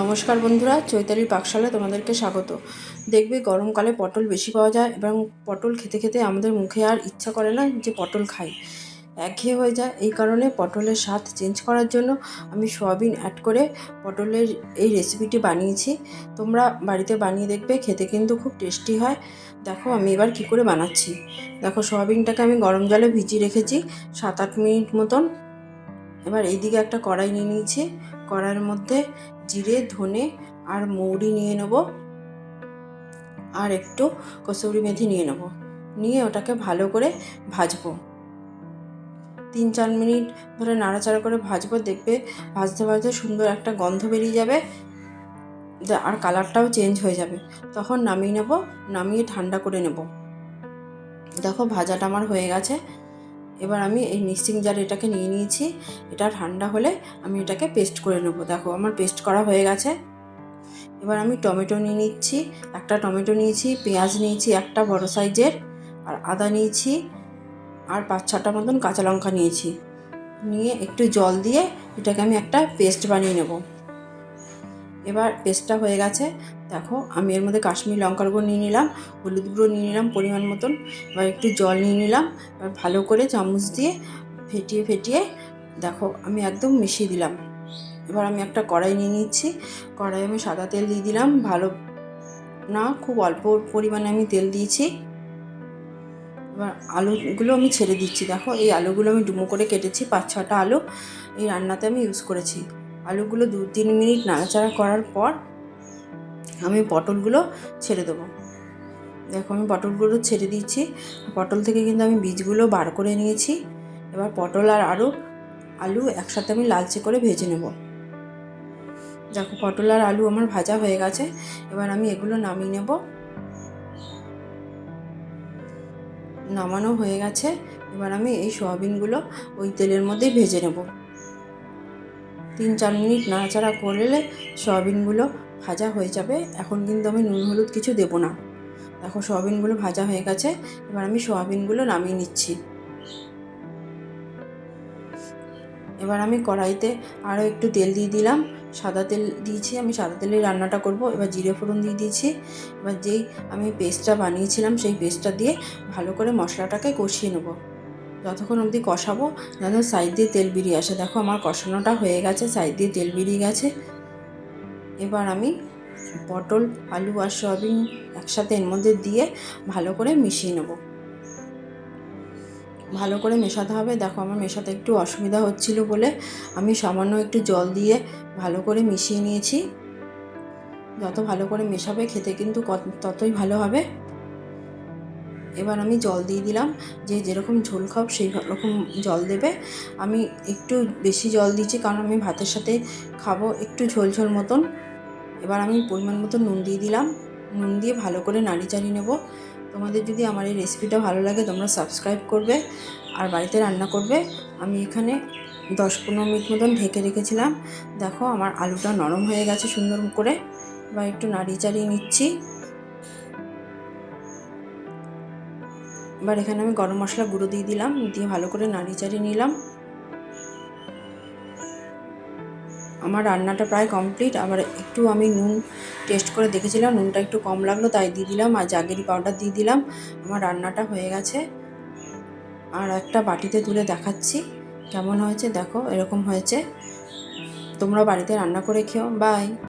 নমস্কার বন্ধুরা, চৈতালির পাকশালে তোমাদেরকে স্বাগত। দেখবে গরমকালে পটল বেশি পাওয়া যায় এবং পটল খেতে খেতে আমাদের মুখে আর ইচ্ছা করে না যে পটল খাই। একঘেয়ে হয়ে যায়। এই কারণে পটলের স্বাদ চেঞ্জ করার জন্য আমি সোয়াবিন অ্যাড করে পটলের এই রেসিপিটি বানিয়েছি। তোমরা বাড়িতে বানিয়ে দেখবে, খেতে কিন্তু খুব টেস্টি হয়। দেখো আমি এবার কি করে বানাচ্ছি। দেখো সোয়াবিনটাকে আমি গরম জলে ভিজিয়ে রেখেছি সাত আট মিনিট মতন। এবার এইদিকে একটা কড়াই নিয়ে নিয়েছি। কড়াইয়ের মধ্যে জিরে, ধনে আর মৌরি নিয়ে নেব। আর একটু কসুরি মেথি নিয়ে নেব। নিয়ে ওটাকে ভালো করে ভাজবো। তিন চার মিনিট ধরে নাড়াচাড়া করে ভাজবো। দেখবে ভাজতে ভাজতে সুন্দর একটা গন্ধ বেরিয়ে যাবে। আর কালারটাও চেঞ্জ হয়ে যাবে। তখন নামিয়ে নেব, নামিয়ে ঠান্ডা করে নেব। দেখো ভাজাটা আমার হয়ে গেছে। এবার আমি এই মিক্সিং জার এটাকে নিয়ে নিয়েছি। এটা ঠান্ডা হলে আমি এটাকে পেস্ট করে নেব। দেখো, আমার পেস্ট করা হয়ে গেছে। এবার আমি টমেটো নিয়ে নিচ্ছি। একটা টমেটো নিয়েছি, পেঁয়াজ নিয়েছি, একটা বড় সাইজের, আর আদা নিয়েছি, আর পাঁচ ছটা মতন কাঁচা লঙ্কা নিয়েছি। নিয়ে একটু জল দিয়ে এটাকে আমি একটা পেস্ট বানিয়ে নেব। এবার পেস্টটা হয়ে গেছে। দেখো, আমি এর মধ্যে কাশ্মীর লঙ্কার গুঁড়ো নিয়ে নিলাম, হলুদ গুঁড়ো নিয়ে নিলাম পরিমাণ মতন। এবার একটু জল নিয়ে নিলাম, এবার ভালো করে চামচ দিয়ে ফেটিয়ে ফেটিয়ে দেখো, আমি একদম মিশিয়ে দিলাম। এবার আমি একটা কড়াই নিয়ে নিচ্ছি। কড়াই আমি সাদা তেল দিয়ে দিলাম, ভালো না, খুব অল্প পরিমাণে আমি তেল দিয়েছি। এবার আলুগুলো আমি ছেড়ে দিচ্ছি। দেখো, এই আলুগুলো আমি ডুমো করে কেটেছি পাঁচ ছটা আলু এই রান্নাতে আমি ইউজ করেছি। আলুগুলো দু তিন মিনিট নাড়াচাড়া করার পর আমি পটলগুলো ছেড়ে দেবো। দেখো আমি পটলগুলো ছেড়ে দিচ্ছি। পটল থেকে কিন্তু আমি বীজগুলো বার করে নিয়েছি। এবার পটল আর আরও আলু একসাথে আমি লালচে করে ভেজে নেব। দেখো পটল আর আলু আমার ভাজা হয়ে গেছে। এবার আমি এগুলো নামিয়ে নেব। নামানো হয়ে গেছে। এবার আমি এই সোয়াবিনগুলো ওই তেলের মধ্যেই ভেজে নেব। তিন চার মিনিট নাড়াচাড়া করলে সয়াবিনগুলো ভাজা হয়ে যাবে। এখন কিন্তু আমি নুন, হলুদ কিছু দেবো না। দেখো সয়াবিনগুলো ভাজা হয়ে গেছে। এবার আমি সয়াবিনগুলো নামিয়ে নিচ্ছি। এবার আমি কড়াইতে আরও একটু তেল দিয়ে দিলাম। সাদা তেল দিয়েছি, আমি সাদা তেলে রান্নাটা করব। এবার জিরে ফোড়ন দিয়ে দিয়েছি। এবার যেই আমি পেস্টটা বানিয়েছিলাম, সেই পেস্টটা দিয়ে ভালো করে মশলাটাকে কষিয়ে নেব। যতক্ষণ অবধি কষাবো, যেন সাইড দিয়ে তেল বেরিয়ে আসে। দেখো আমার কষানোটা হয়ে গেছে সাইড দিয়ে তেল বেরিয়ে গেছে। এবার আমি পটল, আলু আর সয়াবিন একসাথে এর মধ্যে দিয়ে ভালো করে মিশিয়ে নেব। ভালো করে মেশাতে হবে। দেখো আমার মেশাতে একটু অসুবিধা হচ্ছিল বলে আমি সামান্য একটু জল দিয়ে ভালো করে মিশিয়ে নিয়েছি। যত ভালো করে মেশাবে খেতে কিন্তু ততই ভালো হবে। এবার আমি জল দিয়ে দিলাম। যে যেরকম ঝোল খাব সেই রকম জল দেবে। আমি একটু বেশি জল দিচ্ছি কারণ আমি ভাতের সাথে খাব একটু ঝোল ঝোল মতন। এবার আমি পরিমাণ মতো নুন দিয়ে দিলাম। নুন দিয়ে ভালো করে নাড়ি চাড়িয়ে নেব। তোমাদের যদি আমার এই রেসিপিটা ভালো লাগে তোমরা সাবস্ক্রাইব করবে আর বাড়িতে রান্না করবে। আমি এখানে দশ পনেরো মিনিট মতন ঢেকে রেখেছিলাম। দেখো আমার আলুটা নরম হয়ে গেছে সুন্দর করে। বা একটু নাড়িয়ে চাড়িয়ে নিচ্ছি। এবার এখানে আমি গরম মশলা গুঁড়ো দিয়ে দিলাম, দিয়ে ভালো করে নাড়ি চাড়িয়ে নিলাম। আমার রান্নাটা প্রায় কমপ্লিট। আবার একটু আমি নুন টেস্ট করে দেখেছিলাম, নুনটা একটু কম লাগল, তাই দিয়ে দিলাম। আর জাগেরি পাউডার দিয়ে দিলাম। আমার রান্নাটা হয়ে গেছে। আর একটা বাটিতে তুলে দেখাচ্ছি। কেমন হয়েছে দেখো, এরকম হয়েছে। তোমরা বাড়িতে রান্না করে খেও। বাই